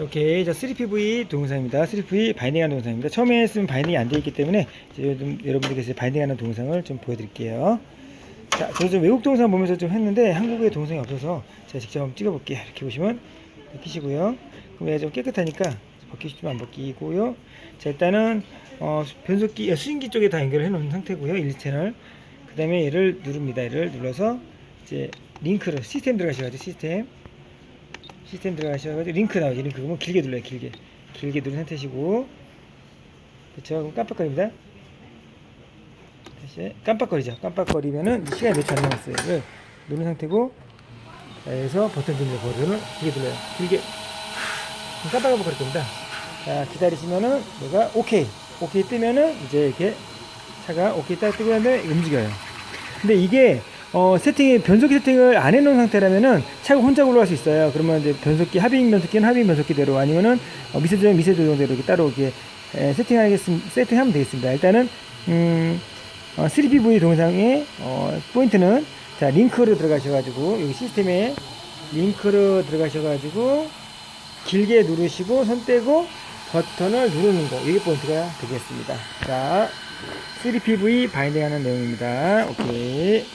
오케이. 자, 3PV 동영상입니다. 3PV 바이딩하는 동영상입니다. 처음에 쓰면 바이딩이 안 되어 있기 때문에 좀 여러분들께서 바이딩하는 동영상을 좀 보여드릴게요. 자, 저도 좀 외국 동영상 보면서 좀 했는데 한국의 동영상이 없어서 제가 직접 한번 찍어볼게요. 이렇게 보시면 벗기시고요. 그럼 얘가 좀 깨끗하니까 벗기시면 안 벗기고요. 자, 일단은 어, 변속기, 아, 수신기 쪽에 다 연결해 놓은 상태고요. 1, 채널. 그 다음에 얘를 누릅니다. 얘를 눌러서 이제 링크를 시스템 들어가셔가지고 시스템 시스템 들어가셔가지고 링크 나오죠. 링크 그러면 길게 눌러요. 길게 길게 누른 상태시고 그렇죠. 그럼 깜빡거립니다. 다시 깜빡거리죠. 깜빡거리면은 시간이 몇 초 안 남았어요. 를 누른 상태고 자, 여기서 버튼 눌러 버튼을 길게 눌러요. 길게 깜빡하고 그럴 겁니다. 자 기다리시면은 내가 오케이 오케이 뜨면은 이제 이렇게 차가 오케이 딱 뜨고 나면 움직여요. 근데 이게 어, 세팅이 변속기 세팅을 안 해놓은 상태라면은 차가 혼자 올라갈 수 있어요. 그러면 이제 변속기 하빙 변속기는 하빙 변속기대로 아니면은 어, 미세 조정 미세 조정대로 이렇게 따로 이렇게 에, 세팅하겠습 세팅하면 되겠습니다. 일단은 음, 어, 3PV 동영상의 어, 포인트는 자 링크로 들어가셔가지고 여기 시스템에 링크로 들어가셔가지고 길게 누르시고 손 떼고 버튼을 누르는 거 이게 포인트가 되겠습니다. 자 3PV 바인딩하는 내용입니다. 오케이.